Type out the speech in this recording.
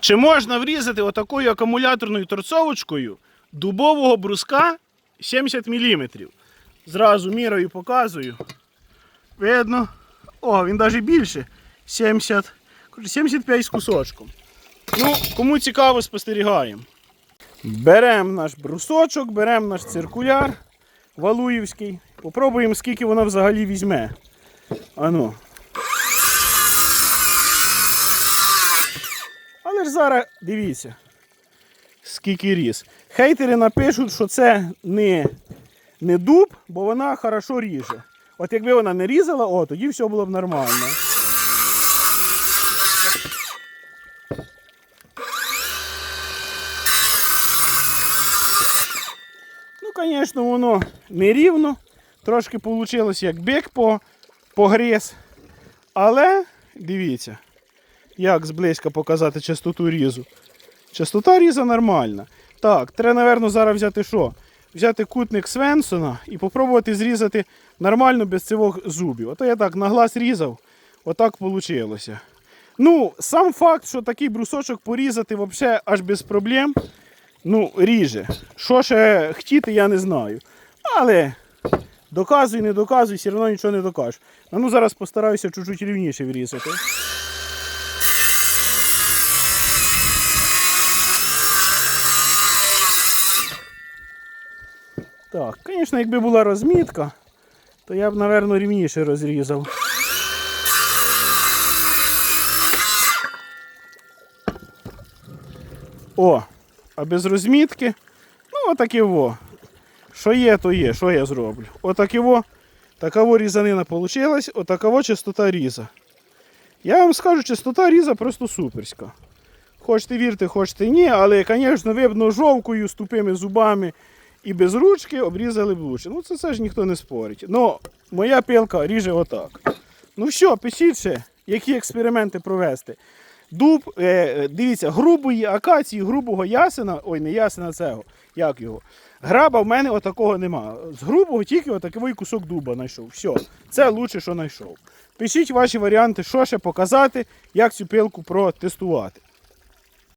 Чи можна врізати отакою акумуляторною торцовочкою дубового бруска 70 мм? Зразу мірою показую. Видно. О, він навіть більше. 70. 75 з кусочком. Ну, кому цікаво, спостерігаємо. Беремо наш брусочок, беремо наш циркуляр Валуївський. Попробуємо, скільки воно взагалі візьме. Ану. Але ж зараз дивіться, скільки різ. Хейтери напишуть, що це не, не дуб, бо вона хорошо ріже. От якби вона не різала, о, тоді все було б нормально. Ну, звісно, воно нерівно. Трошки вийшло як бик по, погриз. Але дивіться, як зблизька показати частоту різу. Частота різа нормальна. Так, треба, напевно, зараз взяти що? Взяти кутник Свенсона і спробувати зрізати нормально без цих зубів. Ото я так на глаз різав, отак вийшло. Ну, сам факт, що такий брусочок порізати взагалі аж без проблем, ну, ріже. Що ще хотіти, я не знаю. Але доказуй, не доказуй, все одно нічого не докажеш. А ну зараз постараюся чуть-чуть рівніше врізати. Так, звісно, якби була розмітка, то я б, напевно, рівніше розрізав. О, а без розмітки, ну отаке во. Що є, то є, що я зроблю. Отаке во, такова різанина вийшла, отакова частота різа. Я вам скажу, частота різа просто суперська. Хочете вірте, хочете ні, але, звісно, ви б ножовкою з тупими зубами і без ручки обрізали б лучше. Ну це, це ж ніхто не спорить. Ну, моя пилка ріже отак. Ну все, пишіть ще, які експерименти провести. Дуб, е, е, дивіться, грубої акації, грубого ясена, ой, не ясена цього, як його. Граба в мене отакого нема. З грубого тільки отакий кусок дуба знайшов. Все, це лучше, що знайшов. Пишіть ваші варіанти, що ще показати, як цю пилку протестувати.